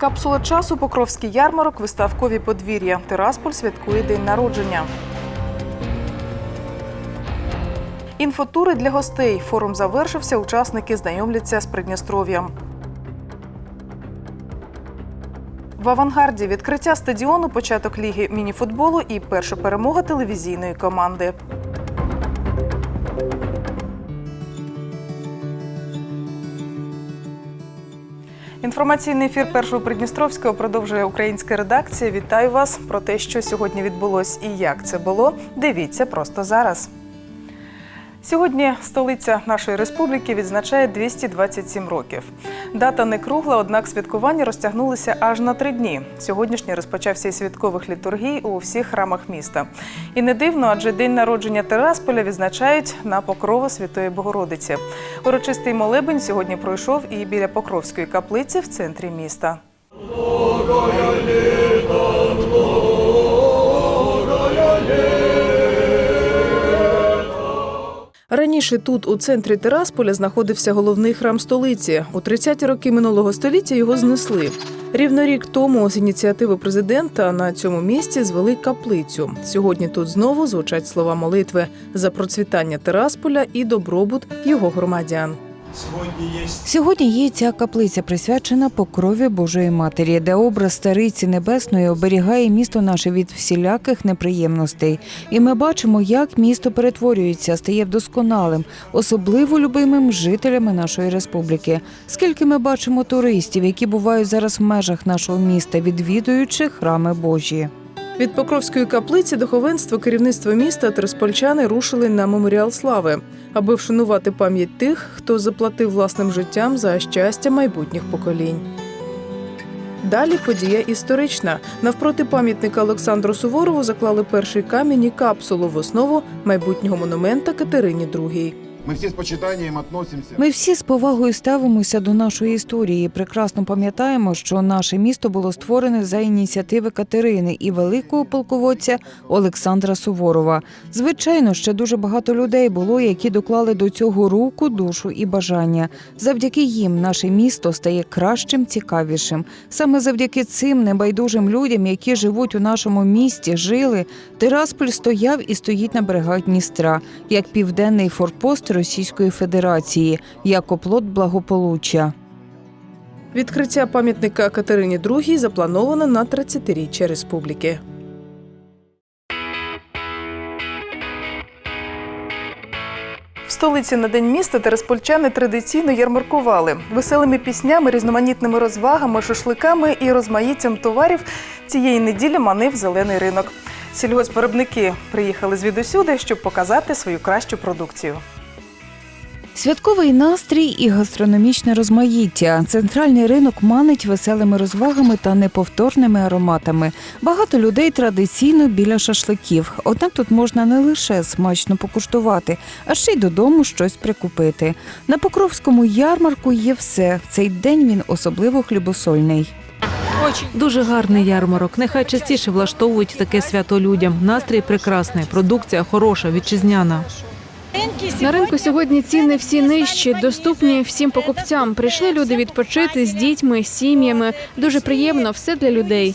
Капсула часу, Покровський ярмарок, виставкові подвір'я. Тирасполь святкує день народження. Інфотури для гостей. Форум завершився. Учасники знайомляться з Придністров'ям. В авангарді відкриття стадіону, початок ліги мініфутболу і перша перемога телевізійної команди. Інформаційний ефір першого Придністровського продовжує українська редакція. Вітаю вас про те, що сьогодні відбулось і як це було. Дивіться просто зараз. Сьогодні столиця нашої республіки відзначає 227 років. Дата не кругла, однак святкування розтягнулися аж на три дні. Сьогоднішній розпочався із святкових літургій у всіх храмах міста. І не дивно, адже день народження Терасполя відзначають на покрова Святої Богородиці. Урочистий молебень сьогодні пройшов і біля Покровської каплиці в центрі міста. Раніше тут, у центрі Терасполя, знаходився головний храм столиці. У 30-ті роки минулого століття його знесли. Рівно рік тому з ініціативи президента на цьому місці звели каплицю. Сьогодні тут знову звучать слова молитви за процвітання Терасполя і добробут його громадян. Сьогодні є Сьогодні є ця каплиця присвячена покрові Божої Матері, де образ Стариці Небесної оберігає місто наше від всіляких неприємностей. І ми бачимо, як місто перетворюється, стає вдосконалим, особливо любимим жителями нашої республіки. Скільки ми бачимо туристів, які бувають зараз в межах нашого міста, відвідуючи храми Божі. Від Покровської каплиці духовенство керівництво міста Тераспольчани рушили на меморіал слави, аби вшанувати пам'ять тих, хто заплатив власним життям за щастя майбутніх поколінь. Далі подія історична. Навпроти пам'ятника Олександру Суворову заклали перший камінь і капсулу в основу майбутнього монумента Катерині II. Мы все с почитанием относимся. Ми всі з повагою ставимося до нашої історії. Прекрасно пам'ятаємо, що наше місто було створене за ініціативи Катерини і великого полководця Олександра Суворова. Звичайно, ще дуже багато людей було, які доклали до цього руку, душу і бажання. Завдяки їм наше місто стає кращим, цікавішим. Саме завдяки цим небайдужим людям, які живуть у нашому місті, жили. Тирасполь стояв і стоїть на берегах Дністра, як південний форпост Російської Федерації, як оплот благополуччя. Відкриття пам'ятника Катерині II заплановано на 30-річчя республіки. В столиці на день міста тераспольчани традиційно ярмаркували веселими піснями, різноманітними розвагами, шашликами і розмаїттям товарів. Цієї неділі манив зелений ринок. Сільгоспвиробники приїхали звідусюди, щоб показати свою кращу продукцію. Святковий настрій і гастрономічне розмаїття. Центральний ринок манить веселими розвагами та неповторними ароматами. Багато людей традиційно біля шашликів. Однак тут можна не лише смачно покуштувати, а ще й додому щось прикупити. На Покровському ярмарку є все. В цей день він особливо хлібосольний. Дуже гарний ярмарок. Нехай частіше влаштовують таке свято людям. Настрій прекрасний, продукція хороша, вітчизняна. На ринку сьогодні ціни всі нижчі, доступні всім покупцям. Прийшли люди відпочити з дітьми, з сім'ями. Дуже приємно, все для людей.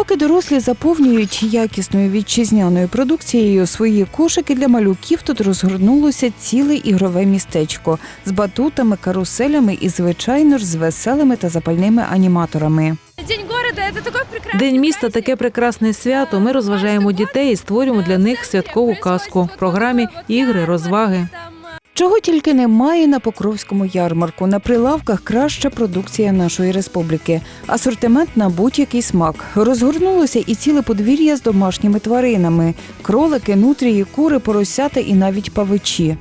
Поки дорослі заповнюють якісною вітчизняною продукцією свої кошики для малюків, тут розгорнулося ціле ігрове містечко з батутами, каруселями і, звичайно ж, з веселими та запальними аніматорами. День міста таке прекрасне свято. Ми розважаємо дітей і створюємо для них святкову казку. В програмі ігри, розваги. Чого тільки немає на Покровському ярмарку. На прилавках краща продукція нашої республіки. Асортимент на будь-який смак. Розгорнулося і ціле подвір'я з домашніми тваринами: кролики, нутрії, кури, поросята і навіть павичі.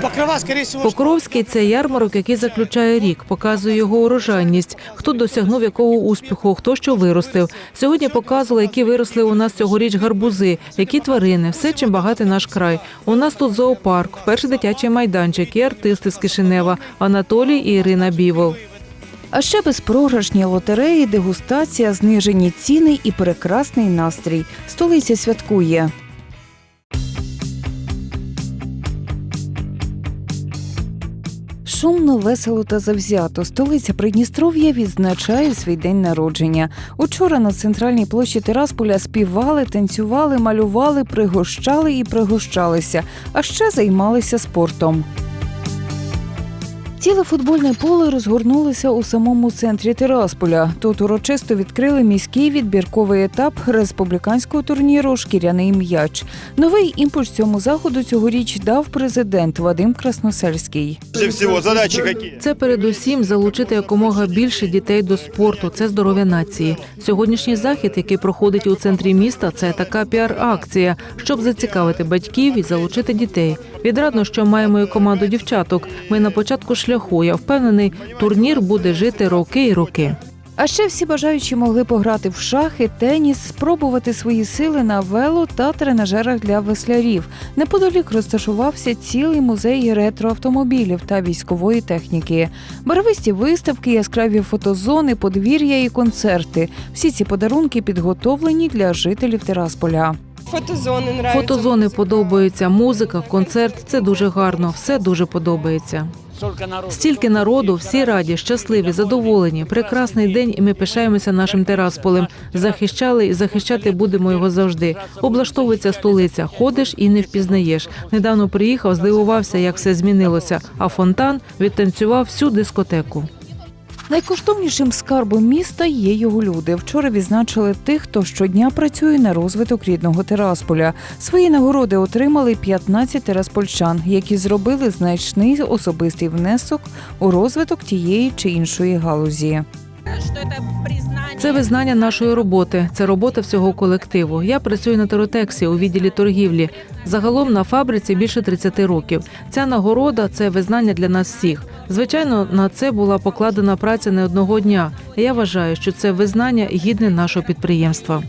Покрова, скоріше всього, Покровський це ярмарок, який заключає рік, показує його урожайність, хто досягнув якого успіху, хто що виростив. Сьогодні показували, які виросли у нас цьогоріч гарбузи, які тварини, все чим багатий наш край. У нас тут зоопарк, перший дитячий майданчик і артисти з Кишинева Анатолій і Ірина Бівол. А ще безпрограшні лотереї, дегустація, знижені ціни і прекрасний настрій. Столиця святкує. Шумно, весело та завзято. Столиця Придністров'я відзначає свій день народження. Учора на центральній площі Терасполя співали, танцювали, малювали, пригощали і пригощалися, а ще займалися спортом. Ціле футбольне поле розгорнулося у самому центрі Тирасполя. Тут урочисто відкрили міський відбірковий етап республіканського турніру Шкіряний м'яч. Новий імпульс цьому заходу цьогоріч дав президент Вадим Красносельський. Це передусім залучити якомога більше дітей до спорту. Це здоров'я нації. Сьогоднішній захід, який проходить у центрі міста, це така піар-акція, щоб зацікавити батьків і залучити дітей. Відрадно, що маємо і команду дівчаток. Ми на початку шляху. Я впевнений, турнір буде жити роки і роки. А ще всі бажаючі могли пограти в шахи, теніс, спробувати свої сили на вело та тренажерах для веслярів. Неподалік розташувався цілий музей ретроавтомобілів та військової техніки. Барвисті виставки, яскраві фотозони, подвір'я і концерти. Всі ці подарунки підготовлені для жителів Тирасполя. Фотозони нравятся. Фотозони подобаються, музика, концерт це дуже гарно. Все дуже подобається. Стільки народу, всі раді, щасливі, задоволені. Прекрасний день, і ми пишаємося нашим Терасполем. Захищали і захищати будемо його завжди. Облаштовується столиця. Ходиш і не впізнаєш. Недавно приїхав, здивувався, як все змінилося. А фонтан відтанцював всю дискотеку. Найкоштовнішим скарбом міста є його люди. Вчора відзначили тих, хто щодня працює на розвиток рідного Тирасполя. Свої нагороди отримали 15 тераспольчан, які зробили значний особистий внесок у розвиток тієї чи іншої галузі. Це визнання нашої роботи, це робота всього колективу. Я працюю на Теротексі у відділі торгівлі. Загалом на фабриці більше 30 років. Ця нагорода це визнання для нас всіх. Звичайно, на це була покладена праця не одного дня. Я вважаю, що це визнання гідне нашого підприємства.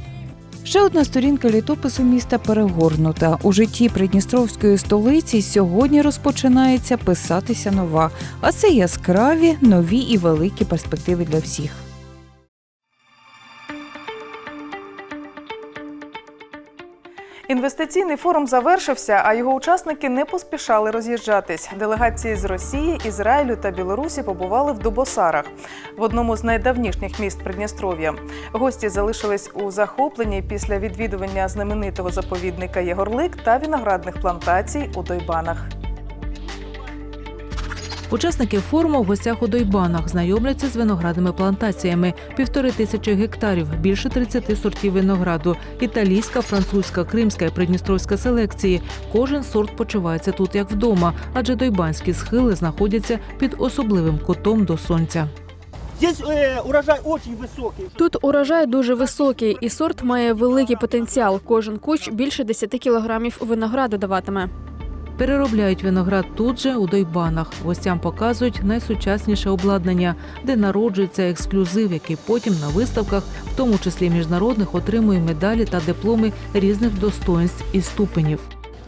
Ще одна сторінка літопису міста перегорнута. У житті Придністровської столиці сьогодні розпочинається писатися нова, а це яскраві, нові і великі перспективи для всіх. Інвестиційний форум завершився, а його учасники не поспішали роз'їжджатись. Делегації з Росії, Ізраїлю та Білорусі побували в Дубосарах, в одному з найдавнішніх міст Придністров'я. Гості залишились у захопленні після відвідування знаменитого заповідника Єгорлик та виноградних плантацій у Дойбанах. Учасники форуму в гостях у Дойбанах знайомляться з виноградними плантаціями, півтори тисячі гектарів, більше 30 сортів винограду, італійська, французька, кримська і придністровська селекції. Кожен сорт почувається тут як вдома, адже дойбанські схили знаходяться під особливим кутом до сонця. Э, урожай очень высокий. Тут урожай дуже високий, і сорт має великий потенціал. Кожен кущ більше 10 кілограмів винограду даватиме. Переробляють виноград тут же у дойбанах. Гостям показують найсучасніше обладнання, де народжується ексклюзив, який потім на виставках, в тому числі міжнародних, отримує медалі та дипломи різних достоинств і ступенів.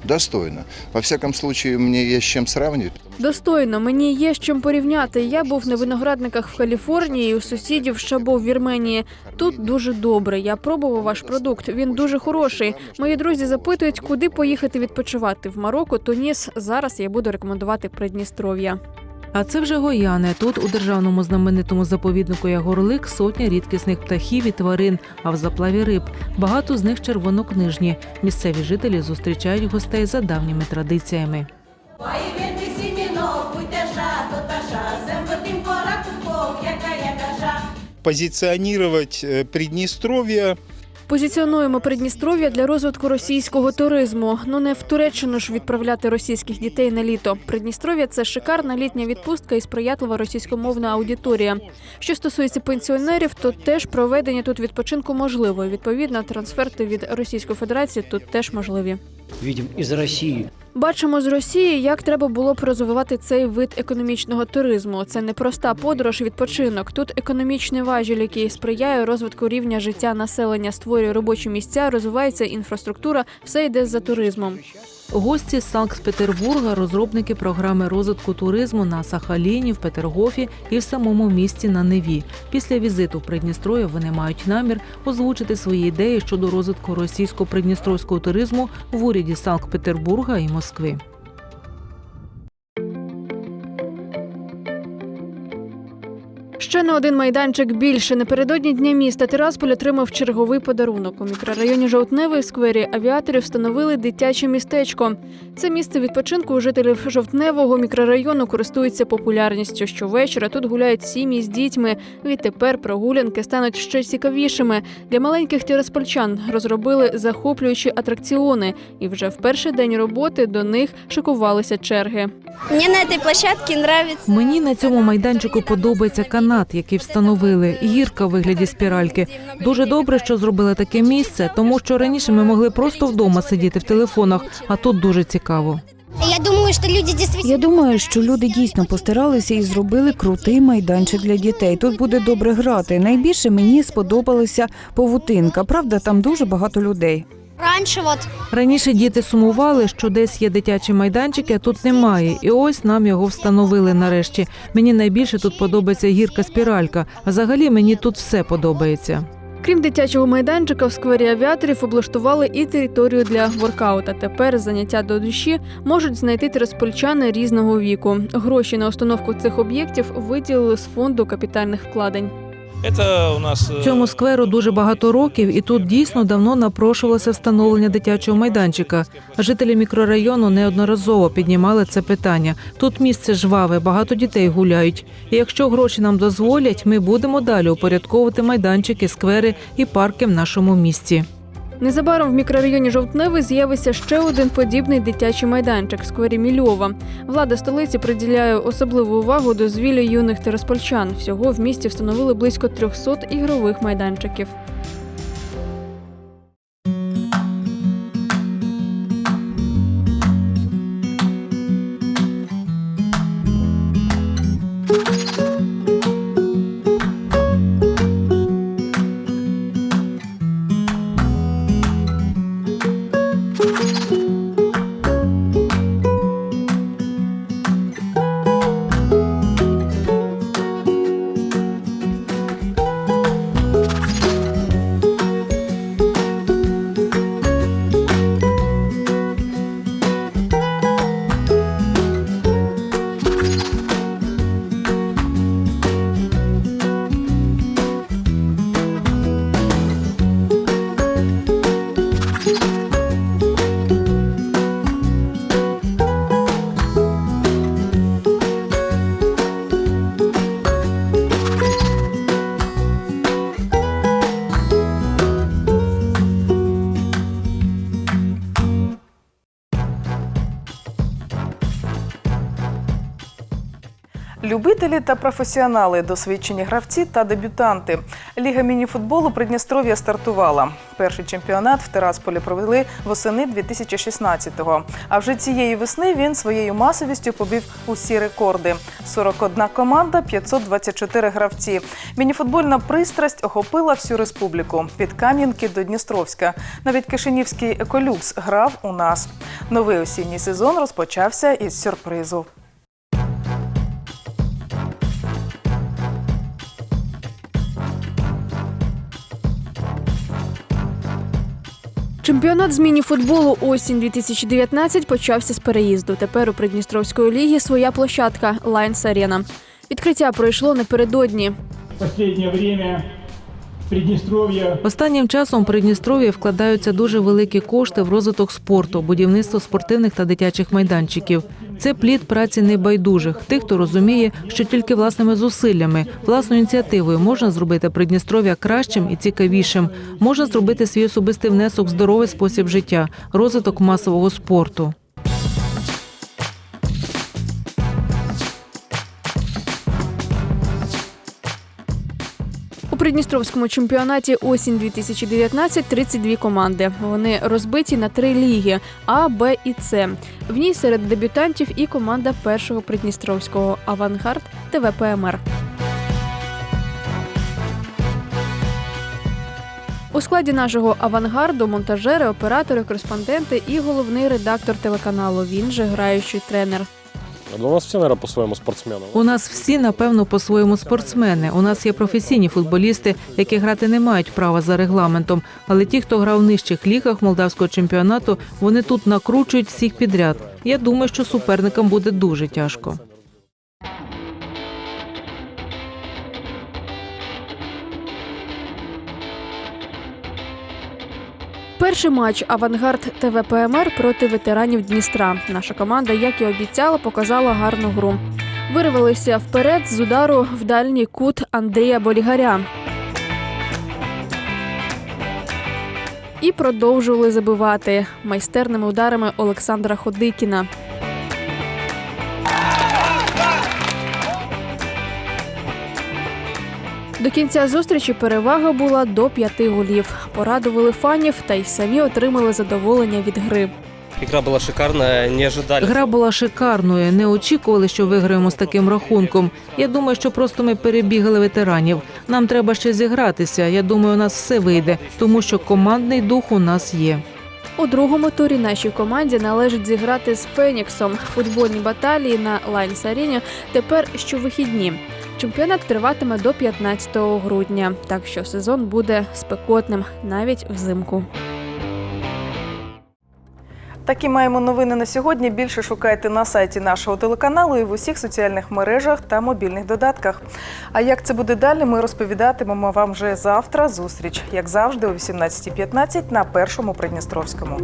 Достойно. Во всяком случае, мне есть с чем сравнивать. Достойно, мені є з чим порівняти. Я був на виноградниках в Каліфорнії, у сусідів Шабо в Вірменії. Тут дуже добре. Я пробував ваш продукт. Він дуже хороший. Мої друзі запитують, куди поїхати відпочивати в Марокко, Туніс. Зараз я буду рекомендувати Придністров'я. А це вже гояни. Тут у державному знаменитому заповіднику Ягорлик сотня рідкісних птахів і тварин, а в заплаві риб. Багато з них червонокнижні. Місцеві жителі зустрічають гостей за давніми традиціями. позиционировать э, Приднестровье Позиціонуємо Придністров'я для розвитку російського туризму. Ну не в Туреччину ж відправляти російських дітей на літо. Придністров'я це шикарна літня відпустка і сприятлива російськомовна аудиторія. Що стосується пенсіонерів, то теж проведення тут відпочинку можливо. Відповідно, трансферти від Російської Федерації тут теж можливі. Відім із России. Бачимо з Росії, як треба було б розвивати цей вид економічного туризму. Це не проста подорож, відпочинок. Тут економічний важіль, який сприяє розвитку рівня життя населення, створює робочі місця, розвивається інфраструктура. Все йде за туризмом. Гості з Санкт-Петербурга, розробники програми розвитку туризму на Сахаліні, в Петергофі і в самому місті на Неві. Після візиту в Придністров'я вони мають намір озвучити свої ідеї щодо розвитку російсько-придністровського туризму в уряді Санкт-Петербурга і Москви. Ще не один майданчик більше. Напередодні дня міста Тирасполь отримав черговий подарунок. У мікрорайоні Жовтневий сквері авіаторів встановили дитяче містечко. Це місце відпочинку у жителів Жовтневого мікрорайону користується популярністю. Щовечора тут гуляють сім'ї з дітьми. Відтепер прогулянки стануть ще цікавішими. Для маленьких тираспольчан розробили захоплюючі атракціони, і вже в перший день роботи до них шикувалися черги. Мне на этой площадке нравится. Мені на цьому майданчику подобається канат, який встановили, гірка в вигляді спіральки. Дуже добре, що зробили таке місце, тому що раніше ми могли просто вдома сидіти в телефонах, а тут дуже цікаво. Я думаю, что люди действительно... Я думаю, що люди дійсно постаралися і зробили крутий майданчик для дітей. Тут буде добре грати. Найбільше мені сподобалася павутинка. Правда, там дуже багато людей. Раньше вот Раніше діти сумували, що десь є дитячі майданчики, а тут немає. І ось нам його встановили нарешті. Мені найбільше тут подобається гірка спіралька. А взагалі мені тут все подобається. Крім дитячого майданчика, в сквері авіаторів облаштували і територію для воркаута. Тепер заняття до душі можуть знайти тираспольчани різного віку. Гроші на установку цих об'єктів виділили з фонду капітальних вкладень. Это у нас... э, Цьому скверу дуже багато років, і тут дійсно давно напрошувалося встановлення дитячого майданчика. Жителі мікрорайону неодноразово піднімали це питання. Тут місце жваве, багато дітей гуляють. І якщо гроші нам дозволять, ми будемо далі упорядковувати майданчики, сквери і парки в нашому місті. Незабаром в мікрорайоні Жовтневий з'явиться ще один подібний дитячий майданчик в сквері Мільова. Влада столиці приділяє особливу увагу дозвіллю юних тераспольчан. Всього в місті встановили близько 300 ігрових майданчиків. Любителі та професіонали, досвідчені гравці та дебютанти. Ліга мініфутболу Придністров'я стартувала. Перший чемпіонат в Тирасполі провели восени 2016-го. А вже цієї весни він своєю масовістю побив усі рекорди: 41 команда, 524 гравці. Мініфутбольна пристрасть охопила всю республіку від Кам'янки до Дністровська. Навіть Кишинівський еколюкс грав у нас. Новий осінній сезон розпочався із сюрпризу. Чемпіонат з міні-футболу осінь 2019 почався з переїзду. Тепер у Придністровської ліги своя площадка Лайнс Арена. Відкриття пройшло напередодні. Останнє время Останнім часом у Придністров'ї вкладаються дуже великі кошти в розвиток спорту, будівництво спортивних та дитячих майданчиків. Це плід праці небайдужих, тих, хто розуміє, що тільки власними зусиллями, власною ініціативою можна зробити Придністров'я кращим і цікавішим. Можна зробити свій особистий внесок в здоровий спосіб життя, розвиток масового спорту. Придністровському чемпіонаті осінь 2019 32 команди. Вони розбиті на три ліги А, Б і С. В ній серед дебютантів і команда першого Придністровського Авангард ТВПМР. У складі нашого авангарду монтажери, оператори, кореспонденти і головний редактор телеканалу. Він же граючий тренер. У нас всі наверное, по-своєму спортсмени. У нас всі, напевно, по-своєму спортсмени. У нас є професійні футболісти, які грати не мають права за регламентом. Але ті, хто грав в нижчих лігах молдавського чемпіонату, вони тут накручують всіх підряд. Я думаю, що суперникам буде дуже тяжко. Перший матч Авангард ТВПМР проти ветеранів Дністра. Наша команда, як і обіцяла, показала гарну гру. Вирвалися вперед з удару в дальній кут Андрія Болігаря. І продовжували забивати майстерними ударами Олександра Ходикіна. До кінця зустрічі перевага була до п'яти голів. Порадували фанів та й самі отримали задоволення від гри. Игра была шикарная, не ожидали. Гра була шикарною. Не очікували, що виграємо з таким рахунком. Я думаю, що просто ми перебігали ветеранів. Нам треба ще зігратися. Я думаю, у нас все вийде, тому що командний дух у нас є. У другому турі нашій команді належить зіграти з Феніксом. Футбольні баталії на Лайнс Арені тепер щовихідні. Чемпіонат триватиме до 15 грудня, так що сезон буде спекотним навіть взимку. Такі маємо новини на сьогодні. Більше шукайте на сайті нашого телеканалу і в усіх соціальних мережах та мобільних додатках. А як це буде далі, ми розповідатимемо вам вже завтра. Зустріч, як завжди, о 18.15 на першому Придністровському.